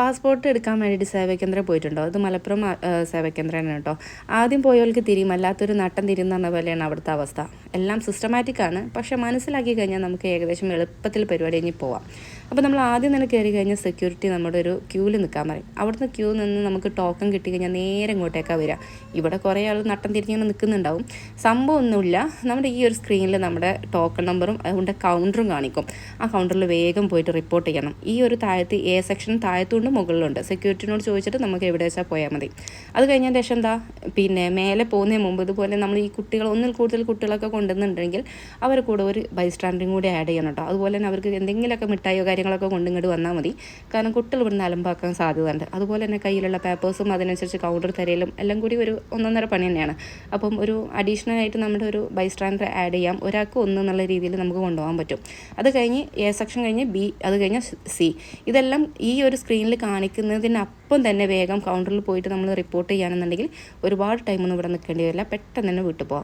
Passport എടുക്കാൻ വേണ്ടിയിട്ട് സേവാകേന്ദ്രം പോയിട്ടുണ്ടോ? അത് മലപ്പുറം സേവാകേന്ദ്രമാണ് കേട്ടോ. ആദ്യം പോയവർക്ക് തിരിയും അല്ലാത്തൊരു നട്ടം തിരിയുന്ന പോലെയാണ് അവിടുത്തെ അവസ്ഥ. എല്ലാം സിസ്റ്റമാറ്റിക് ആണ്. പക്ഷെ മനസ്സിലാക്കി കഴിഞ്ഞാൽ നമുക്ക് ഏകദേശം എളുപ്പത്തിൽ പരിപാടി കഴിഞ്ഞ് പോവാം. അപ്പോൾ നമ്മൾ ആദ്യം തന്നെ കയറി കഴിഞ്ഞാൽ സെക്യൂരിറ്റി നമ്മുടെ ഒരു ക്യൂവിൽ നിൽക്കാൻ പറയും. അവിടുന്ന് ക്യൂ നിന്ന് നമുക്ക് ടോക്കൺ കിട്ടി കഴിഞ്ഞാൽ നേരെ ഇങ്ങോട്ടേക്കാണ് വരിക. ഇവിടെ കുറേ ആൾ നട്ടം തിരിഞ്ഞിങ്ങനെ നിൽക്കുന്നുണ്ടാവും. സംഭവം ഒന്നുമില്ല. നമ്മുടെ ഈ ഒരു സ്ക്രീനിൽ നമ്മുടെ ടോക്കൺ നമ്പറും അതുകൊണ്ട് കൗണ്ടറും കാണിക്കും. ആ കൗണ്ടറിൽ വേഗം പോയിട്ട് റിപ്പോർട്ട് ചെയ്യണം. ഈ ഒരു താഴത്ത് എ സെക്ഷൻ താഴത്തുണ്ട് മുകളിലുണ്ട്. സെക്യൂരിറ്റിനോട് ചോദിച്ചിട്ട് നമുക്ക് എവിടെ വെച്ചാൽ പോയാൽ മതി. അത് കഴിഞ്ഞതിന് ശേഷം എന്താ? പിന്നെ മേലെ പോകുന്നതിന് മുമ്പ് ഇതുപോലെ നമ്മൾ ഈ കുട്ടികൾ ഒന്നിൽ കൂടുതൽ കുട്ടികളൊക്കെ കൊണ്ടുവന്നിട്ടുണ്ടെങ്കിൽ അവരെ കൂടെ ഒരു ബൈസ്റ്റാൻഡിങ് കൂടി ആഡ് ചെയ്യണം കേട്ടോ. അതുപോലെ തന്നെ അവർക്ക് എന്തെങ്കിലുമൊക്കെ മിഠായിയോ കാര്യങ്ങളൊക്കെ കൊണ്ടിങ്ങോട്ട് വന്നാൽ മതി. കാരണം കുട്ടികൾ ഇവിടുന്ന് അലമ്പാക്കാൻ സാധ്യതയുണ്ട്. അതുപോലെ തന്നെ കയ്യിലുള്ള പേപ്പേഴ്സും അതിനനുസരിച്ച് കൗണ്ടർ തരയിലും എല്ലാം കൂടി ഒരു ഒന്നൊന്നര പണി തന്നെയാണ്. അപ്പം ഒരു അഡീഷണൽ ആയിട്ട് നമ്മുടെ ഒരു ബൈസ്റ്റാൻഡർ ആഡ് ചെയ്യാം. ഒരാൾക്ക് ഒന്ന് എന്നുള്ള രീതിയിൽ നമുക്ക് കൊണ്ടുപോകാൻ പറ്റും. അത് കഴിഞ്ഞ് എ സെക്ഷൻ കഴിഞ്ഞ് ബി അത് കഴിഞ്ഞ് സി ഇതെല്ലാം ഈ ഒരു സ്ക്രീനിൽ കാണിക്കുന്നതിനപ്പം തന്നെ വേഗം കൗണ്ടറിൽ പോയിട്ട് നമ്മൾ റിപ്പോർട്ട് ചെയ്യുകയാണെന്നുണ്ടെങ്കിൽ ഒരുപാട് ടൈമൊന്നും ഇവിടെ നിൽക്കേണ്ടി വരില്ല. പെട്ടെന്ന് തന്നെ വീട്ടിൽ പോകാം